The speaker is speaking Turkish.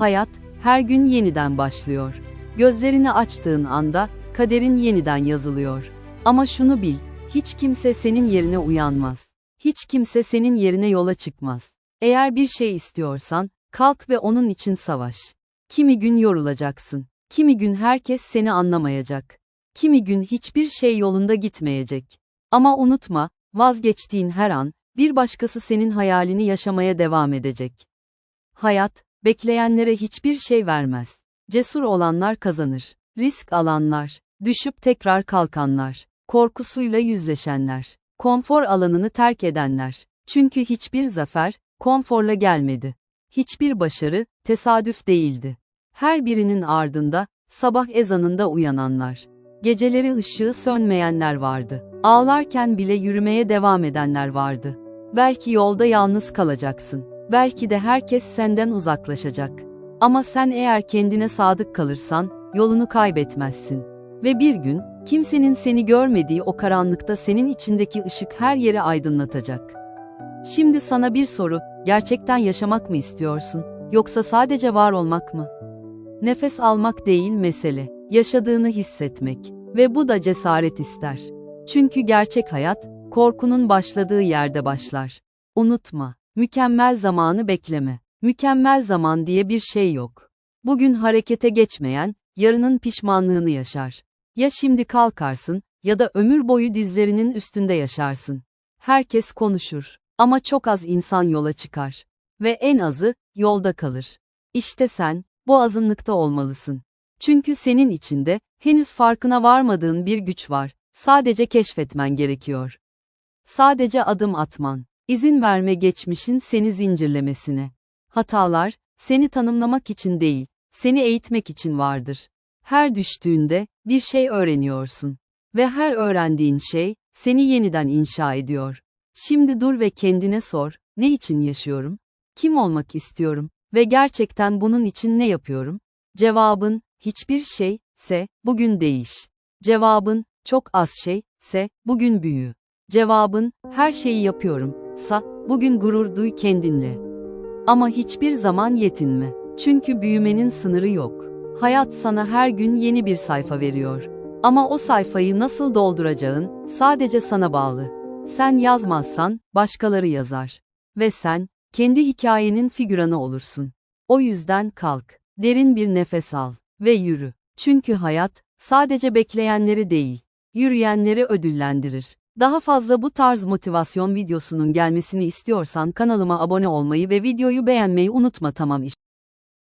Hayat, her gün yeniden başlıyor. Gözlerini açtığın anda, kaderin yeniden yazılıyor. Ama şunu bil, hiç kimse senin yerine uyanmaz. Hiç kimse senin yerine yola çıkmaz. Eğer bir şey istiyorsan, kalk ve onun için savaş. Kimi gün yorulacaksın. Kimi gün herkes seni anlamayacak. Kimi gün hiçbir şey yolunda gitmeyecek. Ama unutma, vazgeçtiğin her an, bir başkası senin hayalini yaşamaya devam edecek. Hayat, bekleyenlere hiçbir şey vermez. Cesur olanlar kazanır. Risk alanlar, düşüp tekrar kalkanlar, korkusuyla yüzleşenler, konfor alanını terk edenler. Çünkü hiçbir zafer, konforla gelmedi. Hiçbir başarı, tesadüf değildi. Her birinin ardında, sabah ezanında uyananlar. Geceleri ışığı sönmeyenler vardı. Ağlarken bile yürümeye devam edenler vardı. Belki yolda yalnız kalacaksın. Belki de herkes senden uzaklaşacak. Ama sen eğer kendine sadık kalırsan, yolunu kaybetmezsin. Ve bir gün, kimsenin seni görmediği o karanlıkta senin içindeki ışık her yeri aydınlatacak. Şimdi sana bir soru, gerçekten yaşamak mı istiyorsun, yoksa sadece var olmak mı? Nefes almak değil mesele, yaşadığını hissetmek ve bu da cesaret ister. Çünkü gerçek hayat, korkunun başladığı yerde başlar. Unutma, mükemmel zamanı bekleme. Mükemmel zaman diye bir şey yok. Bugün harekete geçmeyen, yarının pişmanlığını yaşar. Ya şimdi kalkarsın, ya da ömür boyu dizlerinin üstünde yaşarsın. Herkes konuşur, ama çok az insan yola çıkar. Ve en azı, yolda kalır. İşte sen, bu azınlıkta olmalısın. Çünkü senin içinde, henüz farkına varmadığın bir güç var, sadece keşfetmen gerekiyor. Sadece adım atman, izin verme geçmişin seni zincirlemesine. Hatalar, seni tanımlamak için değil, seni eğitmek için vardır. Her düştüğünde, bir şey öğreniyorsun. Ve her öğrendiğin şey, seni yeniden inşa ediyor. Şimdi dur ve kendine sor, ne için yaşıyorum? Kim olmak istiyorum? Ve gerçekten bunun için ne yapıyorum? Cevabın, hiçbir şey, se, bugün değiş. Cevabın, çok az şey, se, bugün büyü. Cevabın, her şeyi yapıyorum, sa, bugün gurur duy kendinle. Ama hiçbir zaman yetinme. Çünkü büyümenin sınırı yok. Hayat sana her gün yeni bir sayfa veriyor. Ama o sayfayı nasıl dolduracağın sadece sana bağlı. Sen yazmazsan başkaları yazar. Ve sen kendi hikayenin figüranı olursun. O yüzden kalk, derin bir nefes al ve yürü. Çünkü hayat sadece bekleyenleri değil, yürüyenleri ödüllendirir. Daha fazla bu tarz motivasyon videosunun gelmesini istiyorsan kanalıma abone olmayı ve videoyu beğenmeyi unutma tamam işte.